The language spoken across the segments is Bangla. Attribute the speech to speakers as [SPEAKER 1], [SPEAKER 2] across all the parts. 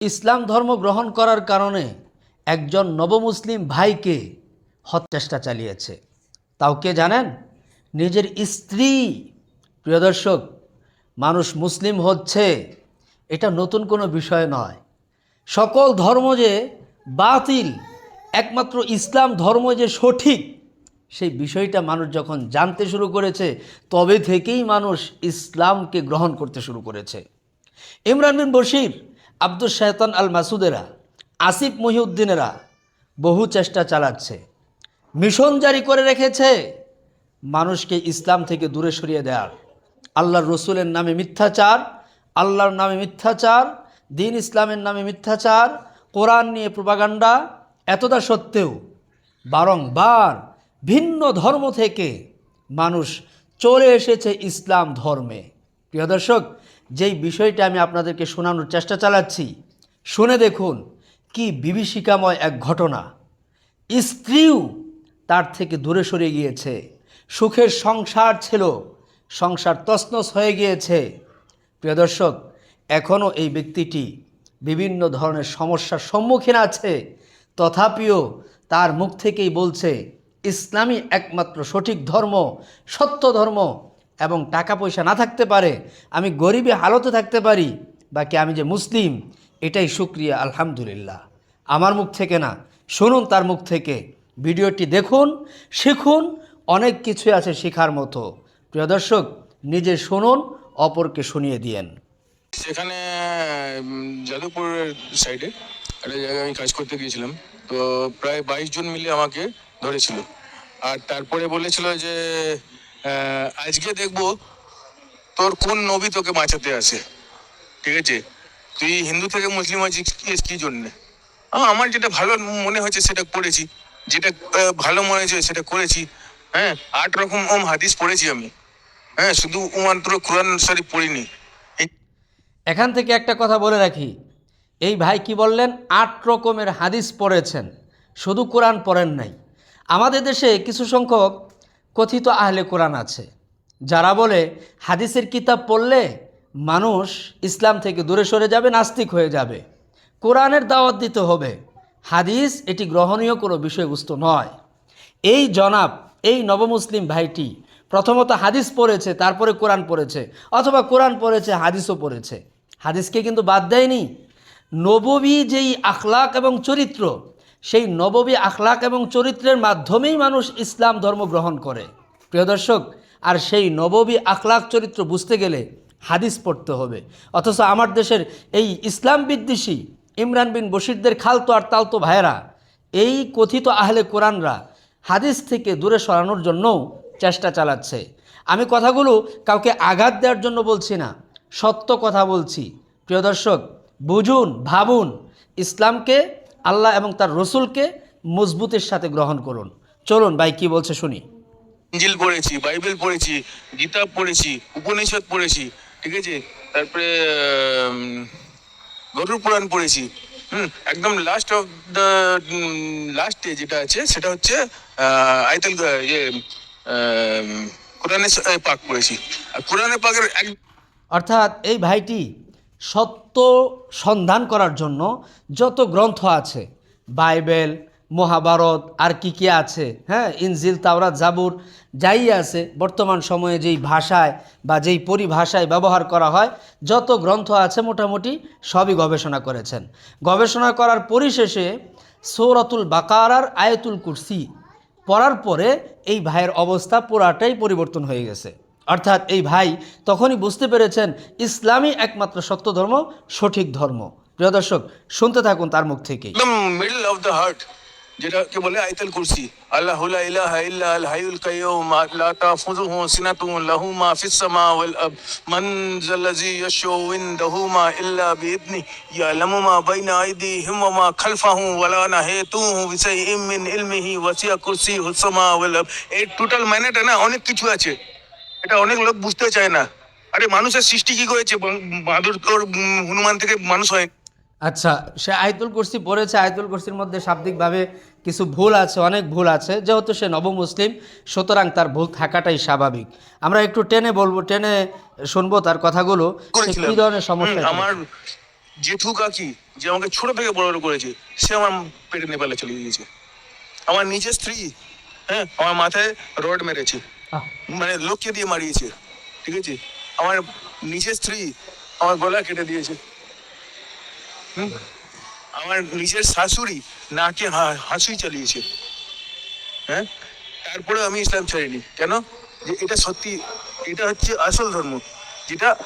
[SPEAKER 1] ইসলাম ধর্ম গ্রহণ করার কারণে একজন নবমুসলিম ভাইকে হত্যেষ্টা চালিয়েছে। তাও কে জানেন? নিজের স্ত্রী। প্রিয় দর্শক, মানুষ মুসলিম হচ্ছে, এটা নতুন কোনো বিষয় নয়। সকল ধর্ম যে বাতিল, একমাত্র ইসলাম ধর্ম যে সঠিক, সেই বিষয়টা মানুষ যখন জানতে শুরু করেছে, তবে থেকেই মানুষ ইসলামকে গ্রহণ করতে শুরু করেছে। ইমরান বিন বশির আব্দুল শাহতান আল মাসুদেরা আসিফ মহিউদ্দিনেরা বহু চেষ্টা চালাচ্ছে। মিশন জারি করে রেখেছে মানুষকে ইসলাম থেকে দূরে সরিয়ে দেওয়ার। আল্লাহর রসুলের নামে মিথ্যাচার, আল্লাহর নামে মিথ্যাচার, দিন ইসলামের নামে মিথ্যাচার, কোরআন নিয়ে প্রপাগান্ডা, এতটা সত্ত্বেও বারংবার ভিন্ন ধর্ম থেকে মানুষ চলে এসেছে ইসলাম ধর্মে। প্রিয় দর্শক যেই বিষয়টা আমি আপনাদেরকে শোনানোর চেষ্টা চালাচ্ছি, শুনে দেখুন কি বিভীষিকাময় এক ঘটনা। স্ত্রীও তার থেকে দূরে সরে গিয়েছে। সুখের সংসার ছিল, সংসার তছনছ হয়ে গিয়েছে। প্রিয় দর্শক, এখনও এই ব্যক্তিটি বিভিন্ন ধরনের সমস্যার সম্মুখীন আছে। তথাপিও তার মুখ থেকেই বলছে, ইসলামই একমাত্র সঠিক ধর্ম, সত্য ধর্ম এবং টাকা পয়সা না থাকতে পারে, আমি গরিবী হালতে থাকতে পারি, বাকি আমি যে মুসলিম, এটাই সুক্রিয়া আলহামদুলিল্লাহ। আমার মুখ থেকে না, শুনুন তার মুখ থেকে। ভিডিওটি দেখুন, শিখুন, অনেক কিছু আছে শেখার মতো। প্রিয় দর্শক, নিজে শুনুন, অপরকে শুনিয়ে দিয়েন।
[SPEAKER 2] সেখানে যাদবপুরের সাইডে একটা জায়গায় আমি কাজ করতে গিয়েছিলাম। তো প্রায় বাইশ জন মিলে আমাকে ধরেছিল। আর তারপরে বলেছিল যে আজকে দেখব তোর কোন নবী তোকে বাঁচাতে আসে ঠিক আছে? তুই হিন্দু থেকে মুসলিম আছিস, কি- জন্যে? আমার যেটা ভালো মনে হয়েছে সেটা করেছি। যেটা ভালো মনে হয়েছে সেটা করেছি। হ্যাঁ আট রকম ওম হাদিস পড়েছি আমি। হ্যাঁ শুধু মাত্র কোরআন শরীফ পড়িনি।
[SPEAKER 1] এখান থেকে একটা কথা বলে রাখি। এই ভাই কি বললেন? আট রকমের হাদিস পড়েছেন। শুধু কোরআন পড়েন নাই। আমাদের দেশে কিছু সংখ্যক কথিত আহলে কোরআন আছে। যারা বলে, হাদিসের কিতাব পড়লে মানুষ ইসলাম থেকে দূরে সরে যাবে, নাস্তিক হয়ে যাবে। কোরআনের দাওয়াত দিতে হবে। হাদিস এটি গ্রহণীয় কোনো বিষয়বস্তু নয়। এই জনাব, এই নবমুসলিম ভাইটি প্রথমত হাদিস পড়েছে, তারপরে কোরআন পড়েছে, অথবা কোরআন পড়েছে, হাদিসও পড়েছে। হাদিসকে কিন্তু বাদ দেয়নি। নববী যেই আখলাক এবং চরিত্র সেই নববী আখলাক এবং চরিত্রের মাধ্যমেই মানুষ ইসলাম ধর্ম গ্রহণ করে। প্রিয় দর্শক, আর সেই নববী আখলাক চরিত্র বুঝতে গেলে হাদিস পড়তে হবে। অথচ আমার দেশের এই ইসলাম বিদ্বেষী ইমরান বিন বশিরদের খালতো আর তালতো ভাইয়েরা, এই কথিত আহলে কোরআনরা হাদিস থেকে দূরে সরানোর জন্যও চেষ্টা চালাচ্ছে। আমি কথাগুলো কাউকে আঘাত দেওয়ার জন্য বলছি না, সত্য কথা বলছি। প্রিয় দর্শক, বুঝুন, ভাবুন, ইসলামকে আল্লাহ এবং তার রসুলকে মজবুতের সাথে গ্রহণ করুন। চলুন ভাই কি বলছে শুনি।
[SPEAKER 2] ইঞ্জিল পড়েছি বাইবেল পড়েছি গীতা পড়েছি উপনিষদ পড়েছি ঠিক আছে? তারপরে গরুর পুরাণ পড়েছি। হুম একদম লাস্ট অফ দ্য লাস্টে যেটা আছে সেটা হচ্ছে আয়তাল ইয়ে কোরআনে পাক পড়েছি। আর কোরআনে পাকের এক
[SPEAKER 1] অর্থাৎ এই ভাইটি সত্য সন্ধান করার জন্য যত গ্রন্থ আছে, বাইবেল, মহাভারত, আর কি কি আছে হ্যাঁ ইনজিল, তাওরাত, জাবুর, যাই আছে, বর্তমান সময়ে যেই ভাষায় বা যেই পরিভাষায় ব্যবহার করা হয়, যত গ্রন্থ আছে মোটামুটি সবই গবেষণা করেছেন। গবেষণা করার পরিশেষে সৌরাতুল বাকারার আয়তুল কুরসি পড়ার পরে এই ভাইয়ের অবস্থা পুরাটাই পরিবর্তন হয়ে গেছে। অর্থাৎ এই ভাই তখনই বুঝতে পেরেছেন ইসলামই একমাত্র সত্য ধর্ম, সঠিক ধর্ম। প্রিয় দর্শক, শুনতে থাকুন তার মুখ
[SPEAKER 2] আয়তাল কুরসি। টোটাল না, অনেক কিছু আছে। এটা অনেক লোক বুঝতে চায় না। আরে মানুষের সৃষ্টি কি করেছে? বাদুর তোর হনুমান থেকে মানুষ হয়।
[SPEAKER 1] আচ্ছা সে আয়তুল কুরসি পড়েছে। আয়তুল কুরসির মধ্যে শাব্দিকভাবে কিছু ভুল আছে অনেক ভুল আছে। যেহেতু সে নবমুসলিম সুতরাং তার ভুল থাকাটাই স্বাভাবিক। আমরা একটু টেনে বলব টেনে শুনব তার কথাগুলো। কী ধরনের সমস্যা
[SPEAKER 2] আমার জেঠু কাকি যে আমাকে ছোট থেকে বড় বড় করেছে সে আমার পেটে নেপালে চলে গিয়েছে। আমার নিজের স্ত্রী হ্যাঁ আমার মাথায় রড মেরেছে। মানে লোককে দিয়ে মারিয়েছে ঠিক আছে? আমার নিজের স্ত্রী আমার গলা কেটে দিয়েছে? আমার নিজের শাশুড়ি নাকে হাসি চালিয়েছে। হ্যাঁ? তারপরে আমি ইসলাম ছাড়িনি। কেন? যে এটা সত্যি এটা হচ্ছে আসল ধর্ম। যেটা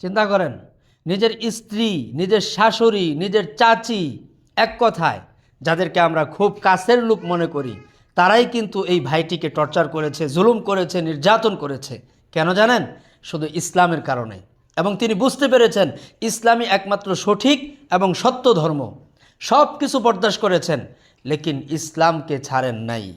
[SPEAKER 1] চিন্তা করেন নিজের স্ত্রী নিজের শাশুড়ি নিজের চাচি এক কথায় যাদেরকে আমরা খুব কাছের লোক মনে করি তারাই কিন্তু এই ভাইটিকে টর্চার করেছে, জুলুম করেছে, নির্যাতন করেছে। কেন জানেন? শুধু ইসলামের কারণে। এবং তিনি বুঝতে পেরেছেন, ইসলামই একমাত্র সঠিক এবং সত্য ধর্ম। সব কিছু বরদাস্ত করেছেন, লেকিন ইসলামকে ছাড়েন নাই।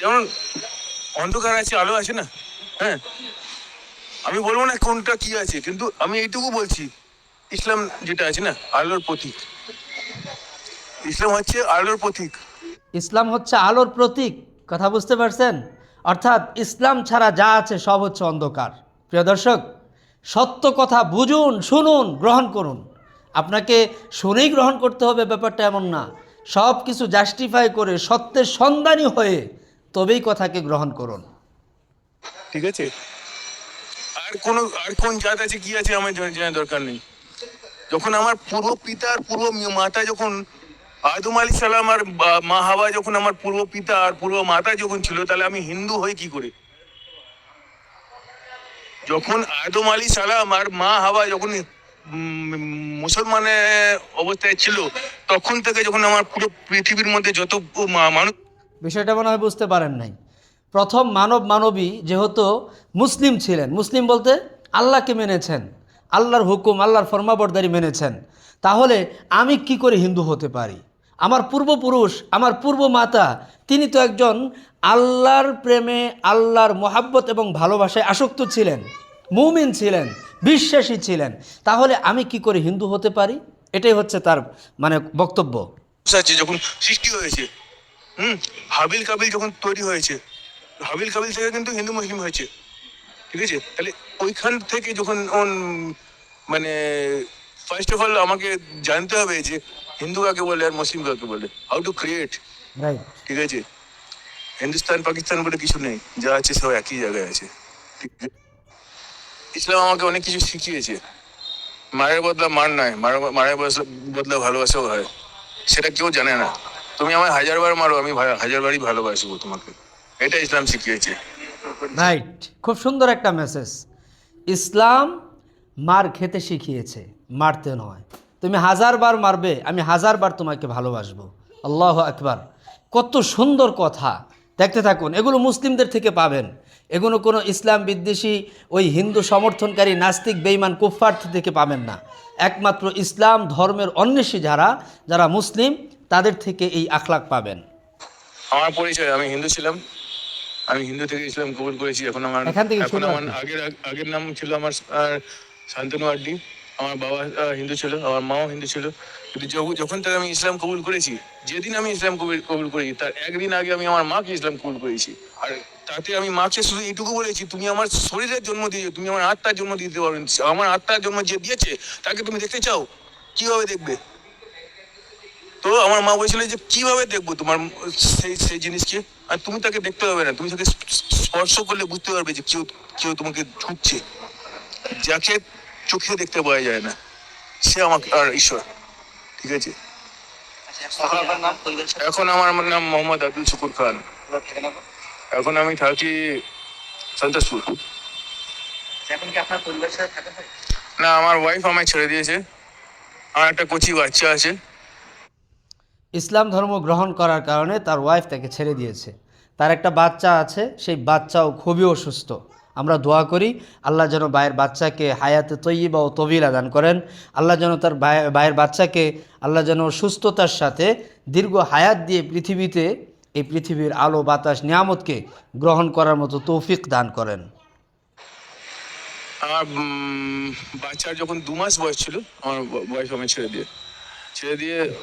[SPEAKER 2] যেমন অন্ধকার আছে, আলো আছে না? হ্যাঁ? আমি বলব না কোনটা কি আছে, কিন্তু আমি এইটুকু বলছি, ইসলাম যেটা আছে না, আলোর প্রতীক। ইসলাম হচ্ছে আলোর প্রতীক।
[SPEAKER 1] ইসলাম হচ্ছে আলোর প্রতীক, কথা বুঝতে পারছেন? অর্থাৎ ইসলাম ছাড়া যা আছে সব হচ্ছে অন্ধকার। প্রিয় দর্শক, সত্য কথা বুঝুন, শুনুন, গ্রহণ করুন। আপনাকে শুনেই গ্রহণ করতে হবে, ব্যাপারটা এমন না। সব কিছু জাস্টিফাই করে সত্যের সন্ধানী হয়ে তবেই কথাকে গ্রহণ করুন।
[SPEAKER 2] ঠিক আছে? আর কোন আর কোন জাত আছে, কি আছে আমার জানার দরকার নেই। যখন আমার পূর্ব পিতার পূর্ব মাতা যখন আদম আলী সালাম আর মা হাওয়া যখন আমার পূর্ব পিতা আর পূর্ব মাতা যখন ছিল তাহলে আমি হিন্দু হই কি করে? যখন আদম আলী সালাম আর মা হাওয়া যখন উম, মুসলমানের অবস্থায় ছিল তখন থেকে যখন আমার পুরো পৃথিবীর মধ্যে যত মানুষ
[SPEAKER 1] বিষয়টা মনে হয় বুঝতে পারেন নাই। প্রথম মানব মানবী যেহেতু মুসলিম ছিলেন মুসলিম বলতে আল্লাহকে মেনেছেন আল্লাহর হুকুম আল্লাহর ফরমাবরদারি মেনেছেন তাহলে আমি কি করে হিন্দু হতে পারি? আমার পূর্বপুরুষ, আমার পূর্ব মাতা তিনি তো একজন আল্লাহর প্রেমে, আল্লাহর মোহাব্বত এবং ভালোবাসায় আসক্ত ছিলেন, মুমিন ছিলেন, বিশ্বাসী ছিলেন। তাহলে আমি কি করে হিন্দু হতে পারি? এটাই হচ্ছে তার মানে বক্তব্য।
[SPEAKER 2] যখন সৃষ্টি হয়েছে, হুম, হাবিল কাবিল যখন তৈরি হয়েছে, হাবিল কাবিল থেকে কিন্তু হিন্দু মুসলিম হয়েছে, ঠিক আছে? তাহলে ওইখান থেকে যখন মানে ফার্স্ট অফ অল আমাকে জানতে হবে যে হিন্দু কাকে বলে আর মুসলিম কাকে বলে? হাউ টু ক্রিয়েট ঠিক আছে? হিন্দুস্তান পাকিস্তান বলে কিছু নেই। যা আছে সব একই জায়গায় আছে। ইসলাম আমাকে অনেক কিছু শিখিয়েছে। মায়ের বদলা মার নয়। মার- মায়ের বদলা- ভালোবাসাও হয়। সেটা কেউ জানে না। তুমি আমায় হাজারবার মারো আমি হাজারবারই ভালোবাসবো তোমাকে। এটা ইসলাম শিখিয়েছে।
[SPEAKER 1] রাইট খুব সুন্দর একটা মেসেজ ইসলাম মার খেতে শিখিয়েছে। মারতে নয়। তুমি হাজারবার মারবে আমি হাজারবার তোমাকে ভালোবাসবো। আল্লাহ আকবার। কত সুন্দর কথা। দেখতে থাকুন এগুলো মুসলিমদের থেকে পাবেন। এগুলো কোনো ইসলাম বিদ্বেষী ওই হিন্দু সমর্থনকারী নাস্তিক বেইমান কুফফার থেকে পাবেন না। একমাত্র ইসলাম ধর্মের অন্বেষী যারা যারা মুসলিম তাদের থেকে এই আখলাক পাবেন।
[SPEAKER 2] আমার পরিচয় আমি হিন্দু ছিলাম। আমি হিন্দু থেকে ইসলাম কবুল করেছি। এখন আমার
[SPEAKER 1] এখন
[SPEAKER 2] আমার আগের আগের নাম ছিল আমার শান্তনু আড্ডি। আমার বাবা হিন্দু ছিল, আমার মাও হিন্দু ছিল। কিন্তু যখন- থেকে আমি ইসলাম কবুল করেছি, যেদিন আমি ইসলাম কবুল কবুল করেছি, তার একদিন আগে আমি আমার মাকে ইসলাম কবুল করেছি। আর তাতে আমি মাকে শুধু এইটুকু বলেছি, তুমি আমার শরীরের জন্ম দিয়েছ তুমি আমার আত্মার জন্ম দিতে পারো। আমার আত্মার জন্ম যে দিয়েছে, তাকে তুমি দেখতে চাও? কীভাবে দেখবে? তো আমার মা বলেছিল যে, কীভাবে দেখব তোমার সেই সেই জিনিসকে আর তুমি তাকে দেখতে পাবে না। তুমি তাকে স্পর্শ করলে বুঝতে পারবে যে কেউ কেউ তোমাকে ঢুকছে। যাকে চোখে দেখতে পাওয়া যায় না। সে আমাকে আর ঈশ্বর ঠিক আছে?
[SPEAKER 3] আপনার নাম পরিবার সাথে
[SPEAKER 2] এখন আমার আমার নাম মোহাম্মদ আব্দুল শুকুর খান। এখন আমি থাকি সন্তোষপুর।
[SPEAKER 3] হয়?
[SPEAKER 2] না আমার ওয়াইফ আমায় ছেড়ে দিয়েছে। আমার একটা কচি বাচ্চা আছে।
[SPEAKER 1] ইসলাম ধর্ম গ্রহণ করার কারণে তার ওয়াইফ তাকে ছেড়ে দিয়েছে। তার একটা বাচ্চা আছে সেই বাচ্চাও খুবই অসুস্থ। আমরা দোয়া করি, আল্লাহ যেন ভাইয়ের বাচ্চাকে হায়াতে তৈবা ও তবিলা দান করেন, আল্লাহ যেন তার ভাই- ভাইয়ের বাচ্চাকে আল্লাহ যেন সুস্থতার সাথে দীর্ঘ হায়াত দিয়ে পৃথিবীতে, এই পৃথিবীর আলো, বাতাস, নিয়ামতকে গ্রহণ করার মতো তৌফিক দান করেন।
[SPEAKER 2] বাচ্চার যখন দু মাস বয়স ছিল, আমার বয়স আমায় ছেড়ে দিয়ে ছেড়ে দিয়ে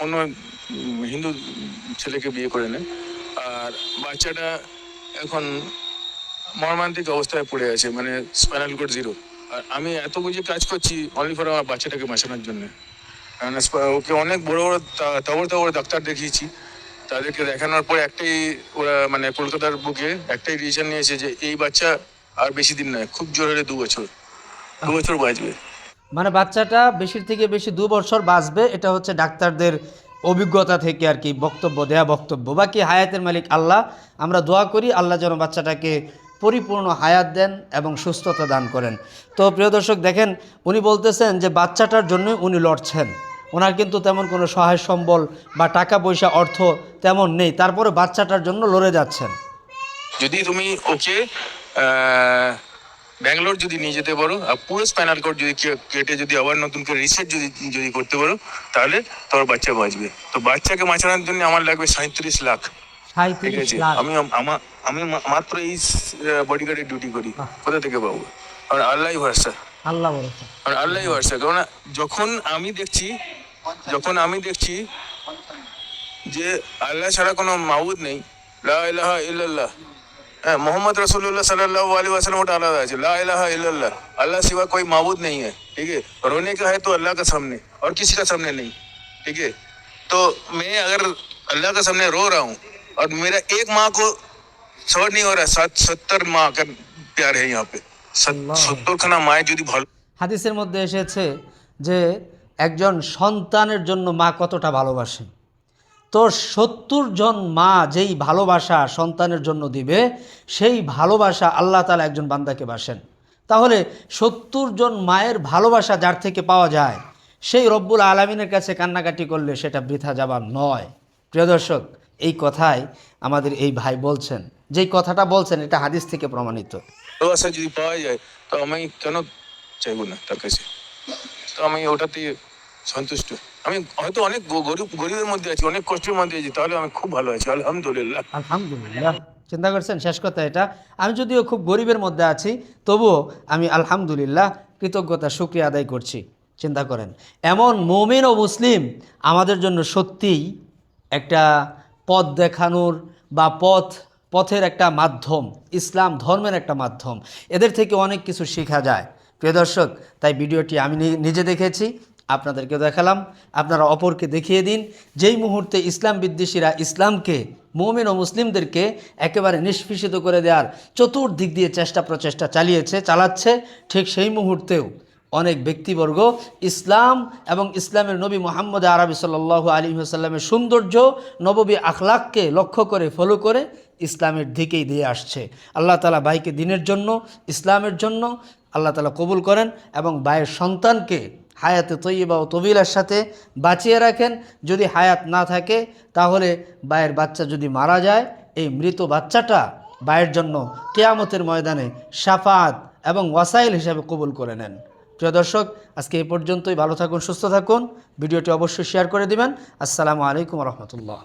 [SPEAKER 2] অন্য হিন্দু ছেলেকে বিয়ে করে নেয়, আর বাচ্চাটা এখন মর্মান্তিক অবস্থায় পড়ে আছে মানে স্পাইনাল কোড জিরো। আর আমি এত বুঝে কাজ করছি অনলি ফর আমার বাচ্চাটাকে বাঁচানোর জন্য। ওকে অনেক বড় বড় তা- তাবড় তাবড় ডাক্তার দেখিয়েছি। তাদেরকে দেখানোর পর একটাই ওরা মানে কলকাতার বুকে একটাই ডিসিশন নিয়েছে যে এই বাচ্চা আর বেশি দিন নয়, খুব জোর হলে দু বছর। দু বছর বাঁচবে।
[SPEAKER 1] মানে বাচ্চাটা বেশির থেকে বেশি দু বছর বাঁচবে, এটা হচ্ছে ডাক্তারদের অভিজ্ঞতা থেকে আর কি বক্তব্য, দেয়া বক্তব্য। বাকি হায়াতের মালিক আল্লাহ। আমরা দোয়া করি আল্লাহ যেন বাচ্চাটাকে পরিপূর্ণ হায়াত দেন এবং সুস্থতা দান করেন। তো প্রিয় দর্শক, দেখেন, উনি বলতেছেন যে বাচ্চাটার জন্য উনি লড়ছেন। ওনার কিন্তু তেমন কোনো সহায় সম্বল বা টাকা পয়সা অর্থ তেমন নেই। তারপরে বাচ্চাটার জন্য লড়ে যাচ্ছেন।
[SPEAKER 2] যদি তুমি ওকে ব্যাঙ্গালোর যদি নিয়ে যেতে পারো, আর পুরো স্পাইনাল কর্ড যদি কেটে যদি আবার নতুন করে রিসেট যদি যদি করতে পারো, তাহলে তোমার বাচ্চা বাঁচবে। তো বাচ্চাকে বাঁচানোর জন্য আমার লাগবে সাঁত্রিশ লাখ। ঠিক
[SPEAKER 1] সাঁত্রিশ
[SPEAKER 2] আছে
[SPEAKER 1] লাখ
[SPEAKER 2] আমি আমার আমি মা- মাত্র এই বডিগার্ডের ডিউটি করি কোথা থেকে পাবো আর আল্লাহ ভরসা
[SPEAKER 1] আল্লাহ ভরসা
[SPEAKER 2] আর আল্লাহ ভরসা কারণ যখন আমি দেখছি যখন আমি দেখছি যে আল্লাহ ছাড়া কোনো মাবুদ নেই লা ইলাহা ইল্লাল্লাহ হ্যাঁ মোহাম্মদ रसूलुल्लाह सल्लल्लाहु अलैहि वसल्लम ওটা আলাদা আছে ला इलाहा इल्लल्लाह अल्लाह सिवा कोई माबूद नहीं है ठीक है रोने का है तो अल्लाह का सामने और किसी का सामने नहीं ठीक है तो मैं अगर अल्लाह के सामने रो रहा हूँ और मेरा एक माँ को सबर नहीं हो रहा सात सत्तर माँ का प्यार है यहाँ पे সত্তর খানা মায়ের যদি ভালো
[SPEAKER 1] হাদিসের মধ্যে এসেছে যে একজন সন্তানের জন্য মা কতটা ভালোবাসে তো সত্তর জন মা যেই ভালোবাসা সন্তানের জন্য দিবে সেই ভালোবাসা আল্লাহ তালা একজন বান্দাকে বাসেন তাহলে সত্তর জন মায়ের ভালোবাসা যার থেকে পাওয়া যায় সেই রব্বুল আলমিনের কাছে কান্নাকাটি করলে সেটা বৃথা যাবার নয় প্রিয় দর্শক এই কথাই আমাদের এই ভাই বলছেন। যেই কথাটা বলছেন এটা হাদিস থেকে প্রমাণিত।
[SPEAKER 2] ভালোবাসা যদি পাওয়া যায় তো আমি কেন চাইব না তার কাছে? তো আমি ওটাতে সন্তুষ্ট। আমি হয়তো অনেক গরিব গরিবের মধ্যে আছি অনেক কষ্টের মধ্যে আছি তাহলে আমি খুব ভালো আছি আলহামদুলিল্লাহ।
[SPEAKER 1] আলহামদুলিল্লাহ। চিন্তা করছেন? শেষ কথা এটা। আমি যদিও খুব গরিবের মধ্যে আছি তবুও আমি আলহামদুলিল্লাহ কৃতজ্ঞতা শুক্রিয়া আদায় করছি। চিন্তা করেন। এমন মোমেন ও মুসলিম আমাদের জন্য সত্যিই একটা পথ দেখানোর বা পথ, পথের একটা মাধ্যম, ইসলাম ধর্মের একটা মাধ্যম। এদের থেকে অনেক কিছু শেখা যায়। প্রিয় দর্শক, তাই ভিডিওটি আমি নিজে দেখেছি আপনাদেরকে দেখালাম। আপনারা অপরকে দেখিয়ে দিন। যেই মুহূর্তে ইসলাম বিদ্বেষীরা ইসলামকে, মৌমিন ও মুসলিমদেরকে একেবারে নিষ্পিষিত করে দেওয়ার চতুর্দিক দিয়ে চেষ্টা প্রচেষ্টা চালিয়েছে, চালাচ্ছে, ঠিক সেই মুহূর্তেও অনেক ব্যক্তিবর্গ, ইসলাম এবং ইসলামের নবী মোহাম্মদ আরবি সাল্লাহ আলী আসাল্লামের সৌন্দর্য, নববী আখলাককে লক্ষ্য করে ফলো করে ইসলামের দিকেই দিয়ে আসছে। আল্লাহ তালা ভাইকে দিনের জন্য, ইসলামের জন্য আল্লাহ তালা কবুল করেন এবং ভাইয়ের সন্তানকে হায়াতে তৈবা ও তবিলার সাথে বাঁচিয়ে রাখেন। যদি হায়াত না থাকে, তাহলে ভাইয়ের বাচ্চা যদি মারা যায়, এই মৃত বাচ্চাটা ভাইয়ের জন্য কেয়ামতের ময়দানে সাফাত এবং ওয়াসাইল হিসাবে কবুল করে নেন। প্রিয় দর্শক, আজকে এই পর্যন্তই। ভালো থাকুন, সুস্থ থাকুন। ভিডিওটি অবশ্যই শেয়ার করে দিবেন। আসসালামু আলাইকুম রহমতুল্লাহ।